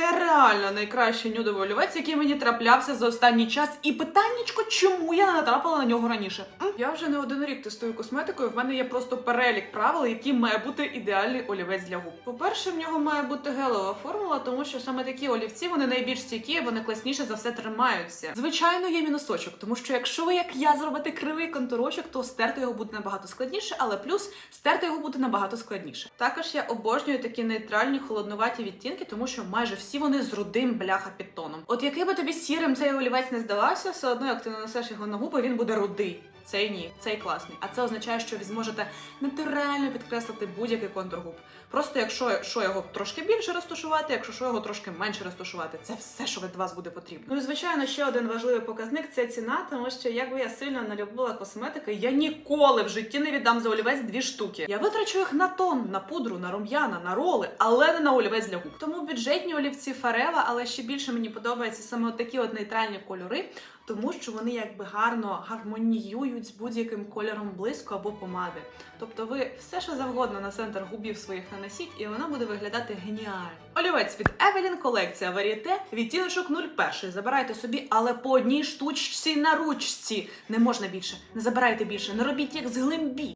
Це реально найкращий нюдовий олівець, який мені траплявся за останній час. І питаннячко, чому я не натрапила на нього раніше? Я вже не один рік тестую косметику, і в мене є просто перелік правил, які має бути ідеальний олівець для губ. По-перше, в нього має бути гелева формула, тому що саме такі олівці вони найбільш стійкі, вони класніше за все тримаються. Звичайно, є мінусочок, тому що якщо ви, як я, зробите кривий контурочок, то стерти його буде набагато складніше, але плюс стерти його буде набагато складніше. Також я обожнюю такі нейтральні холоднуваті відтінки, тому що майже всі вони з рудим бляха підтоном. От який би тобі сірим цей олівець не здавався, все одно, як ти нанесеш його на губи, він буде рудий. Цей ні, цей класний. А це означає, що ви зможете натурально підкреслити будь-який контур губ. Просто якщо що його трошки більше розташувати, якщо що його трошки менше розташувати, це все, що від вас буде потрібно. Ну і звичайно, ще один важливий показник це ціна, тому що якби я сильно не любила косметики, я ніколи в житті не віддам за олівець дві штуки. Я витрачу їх на тон, на пудру, на рум'яна, на роли, але не на олівець для губ. Тому бюджетні олівці Фарева, але ще більше мені подобаються саме от такі от нейтральні кольори, тому що вони якби гарно гармоніюють з будь-яким кольором блиску або помади. Тобто ви все, що завгодно на центр губів своїх нанесіть, і воно буде виглядати геніально. Олівець від Evelyn колекція Varieté, відтіночок 01. Забирайте собі, але по одній штучці на ручці. Не можна більше. Не забирайте більше. Не робіть як з глимбі.